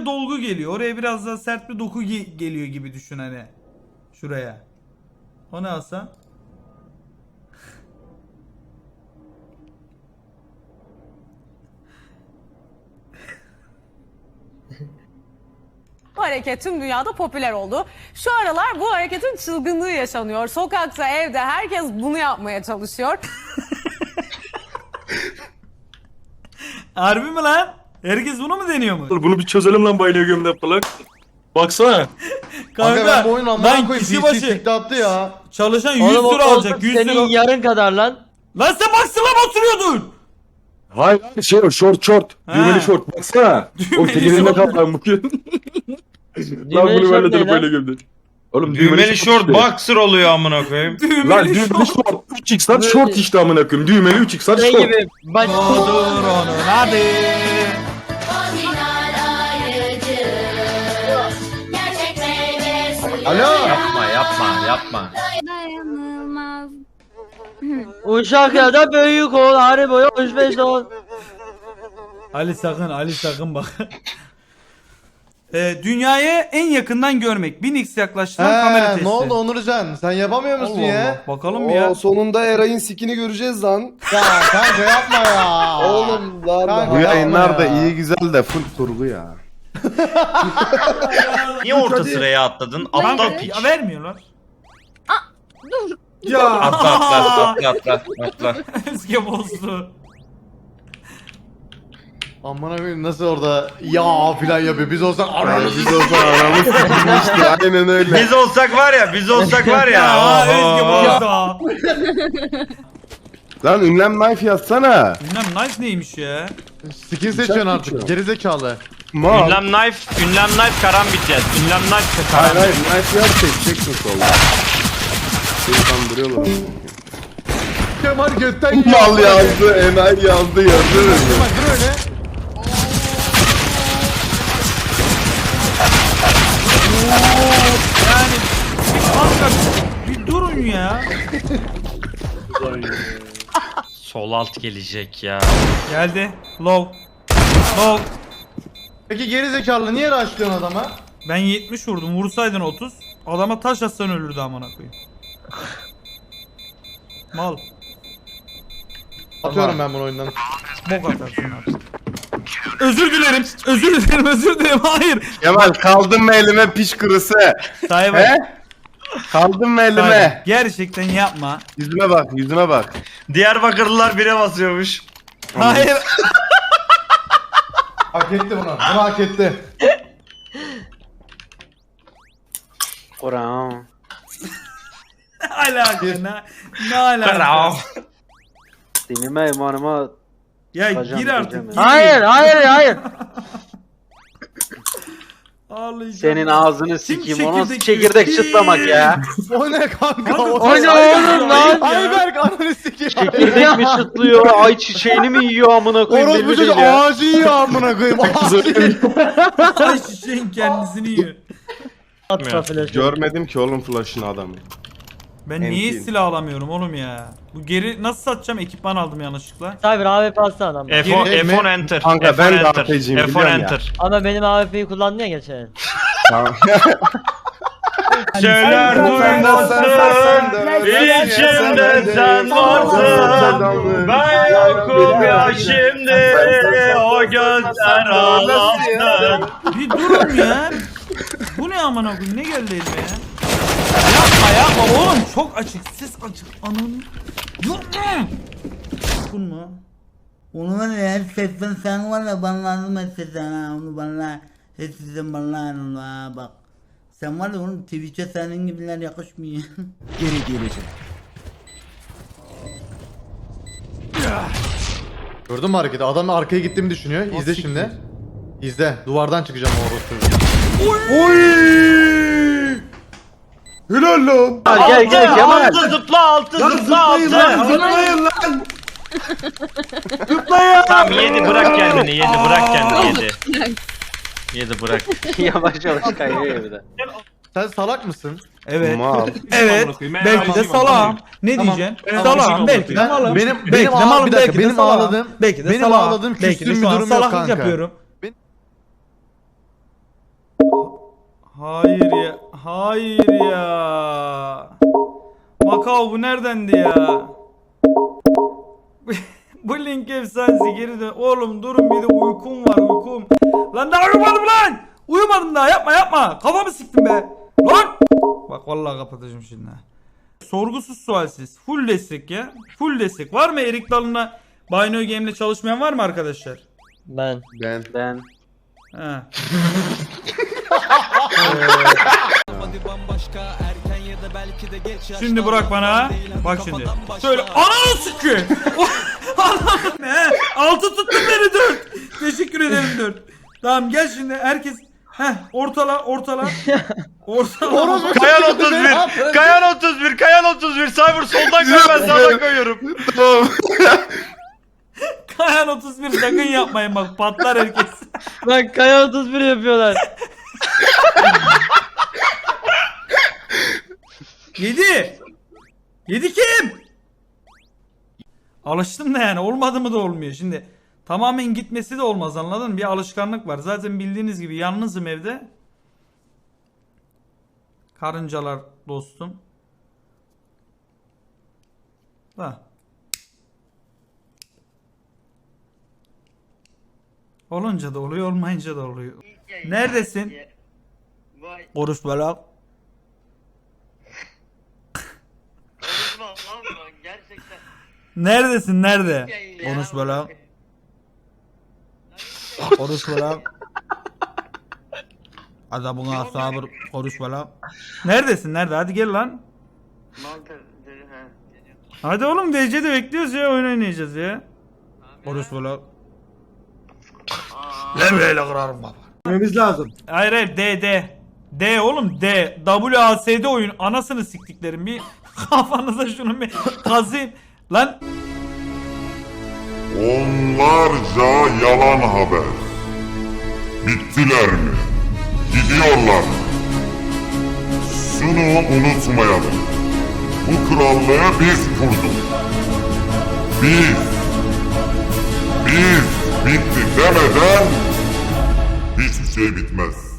oraya dolgu geliyor. Oraya biraz daha sert bir doku ge- geliyor gibi düşün hani. Şuraya. O ne Hasan? Bu hareket tüm dünyada popüler oldu. Şu aralar bu hareketin çılgınlığı yaşanıyor. Sokakta, evde herkes bunu yapmaya çalışıyor. Harbi mi lan? Herkes bunu mu deniyor mu? Bunu bir çözelim lan bayılıyor gömlek falan. Baksana. Kanka ben bu oyunu amına koyayım. kişi başı attı ya. çalışan 100 Oğlum o lira alacak. koltuk 100 senin lira. yarın kadar lan. Lan sen baksana oturuyordun. Hayır hayır, şey o short short. Ha. Düğmeli short baksana. o Düğmeli tekerinde short. kal lan bugün. lan Düğmeli bunu short böyle ne lan? böyle gömdek. Oğlum Düğmeli short işte. boxer oluyor amına koyayım. Düğmeli Lan düğmeli şort. short 3x lan short işte amına koyayım. Düğmeli 3x lan Şey short. gibi. Baş... Odur onu hadi. Yapma yapma. Dayanılmaz. Uşak ya da büyük ol. Harbi boyu hoş beş ol. Ali sakın Ali sakın bak. Ee, dünyayı en yakından görmek. 1000x yaklaştıran kamera He testi. ne oldu Onurcan? Sen yapamıyor musun Allah ya? Allah. Bakalım bir ya. Oo, sonunda Eray'ın sikini göreceğiz lan. Ya kanka yapma ya. Oğlum lan. Bu yayınlar da iyi güzel de full kurgu ya. Niye orta sıraya atladın? Aptal piç. ya vermiyorlar. Ya. Atla atla atla atla atla. Özge bozdu. Amına koyayım nasıl orada ya filan yapıyor. Biz olsak ananı Biz o zaman aramız sikilmişti. Aynen öyle. Biz olsak var ya biz olsak var ya. Ya Özge oho. bozdu. Lan ünlem knife yazsana. Bilmem nice neymiş ya. Skin seçiyorsun artık. seçiyor. Gerizekalı. Mal. Ünlem knife, ünlem knife karambit yaz. Ünlem knife Hayır karambit. hayır knife yaz seçeceksin solda. Seni kandırıyorlar. Kemal götten. Mal yazdı, enayi yazdı yazdı. Kemal dur öyle. Yani kanka bir durun ya. Sol alt gelecek ya. Geldi. Low. Low. Peki gerizekalı niye rushlıyorsun adama? Ben 70 vurdum. Vursaydın 30. Adama taş atsan ölürdü amına koyayım. Mal. Atıyorum ben bunu oyundan. Bok atarsın. Özür dilerim. Özür dilerim. Özür dilerim. Hayır. Kemal kaldın mı elime piş? Sahibi. He? Kaldın mı elime? Gerçekten yapma. Yüzüme bak, yüzüme bak. Diyarbakırlılar bire basıyormuş. Hayır. Hak etti bunu. Bunu hak etti. Kur'an. alaka? Ne, ne alaka? Dinime imanıma Ya Hocam, gir artık. gir. Hayır hayır hayır. Ağlayacağım. Senin ağzını sikeyim. O nasıl çekirdek çıtlamak ya. O ne kanka? O O ne oğlum lan? Ayberk ananı sikeyim. Çekirdek mi çıtlıyor? Ay çiçeğini mi yiyor amına koyayım Orospu belli çocuk ağacı yiyor amına koyayım. Ağacı. Ay çiçeğin kendisini yiyor. Atma flaşı. Görmedim ki oğlum flash'ını adamı. Ben niye silah alamıyorum oğlum ya? Bu geri nasıl satacağım? Ekipman aldım yanlışlıkla. Cyber AWP alsana adam. F10, Geri- F10 enter. Kanka, F10 ben de enter. APC'yim, F10 biliyorum ya. enter. Ama benim AWP'yi kullandın ya geçen. Tamam. Söyler duymasın. İçimde sen varsın. Ben yokum ya şimdi. O gözler ağlasın. Bir durun ya. Bu ne amına koyayım? Ne geldi elime ya? Yapma yapma oğlum çok açık. Ses açık. Ananı. Dokun mu? Onu var ya her sesten sen var ya bana lazım et sen ha onu bana et sizin bana lazım ha bak. Sen var ya oğlum Twitch'e senin gibiler yakışmıyor. Gördün mü hareketi? Adam arkaya gittiğimi düşünüyor. İzle şimdi. İzle. Duvardan çıkacağım o orospu. Oy! Helal lan. Gel gel Kemal. Altı zıpla altı zıpla altı. Zıplayın lan. Tamam yedi bırak kendini yedi bırak kendini yedi. Yedi bırak. Yavaş yavaş kayıyor bir de. Sen salak mısın? Evet. Mal. Evet. Belki de salam. Ne Tamam. diyeceksin? Salam. Belki de malım. benim Belki benim de ağ- malım. Belki de benim salam. ağladığım Belki de benim salam. ağladığım Belki de küstüğüm şu bir an durum yok salaklık kanka. yapıyorum. Hayır ya. Hayır ya. Macau bu neredendi ya? bu link efsanesi geri dön. Oğlum durun bir de uykum var uykum. Lan daha uyumadım lan. Uyumadım daha yapma yapma. Kafamı siktim be. Lan. Bak vallahi kapatacağım şimdi. ha. Sorgusuz sualsiz. Full destek ya. Full destek. Var mı Erik Dalı'na Bino Game'le çalışmayan var mı arkadaşlar? Ben. Ben. Ben. He. Şimdi bırak bana. Bak şimdi. Şöyle ananı sıkıyor. Ananı ne? Altı tuttun beni dört. Teşekkür ederim dört. Tamam gel şimdi herkes. Heh ortala ortala. Ortala. Kayan 31. Kayan 31. Kayan 31. Cyber soldan koy ben sağdan koyuyorum. Tamam. Kayan 31 sakın yapmayın bak patlar herkes. Bak Kaya 31 yapıyorlar. Yedi. Yedi kim? Alıştım da yani olmadı mı da olmuyor. Şimdi tamamen gitmesi de olmaz anladın mı? Bir alışkanlık var. Zaten bildiğiniz gibi yalnızım evde. Karıncalar dostum. Da. Olunca da oluyor, olmayınca da oluyor. Neredesin? Konuş böyle. Neredesin nerede? Konuş böyle. Konuş böyle. Adamına sabır konuş böyle. Neredesin nerede? Hadi gel lan. Hadi oğlum DC'de bekliyoruz ya oyun oynayacağız ya. Konuş böyle. Ne böyle kırarım baba. Gitmemiz lazım. Hayır hayır D D. D oğlum D. WASD oyun. Anasını siktiklerim. Bir kafanıza şunu bir kazıyın. Lan Onlarca yalan haber. Bittiler mi? Gidiyorlar. Şunu unutmayalım. Bu krallığı biz kurduk. Biz. Biz bitti demeden hiçbir şey bitmez.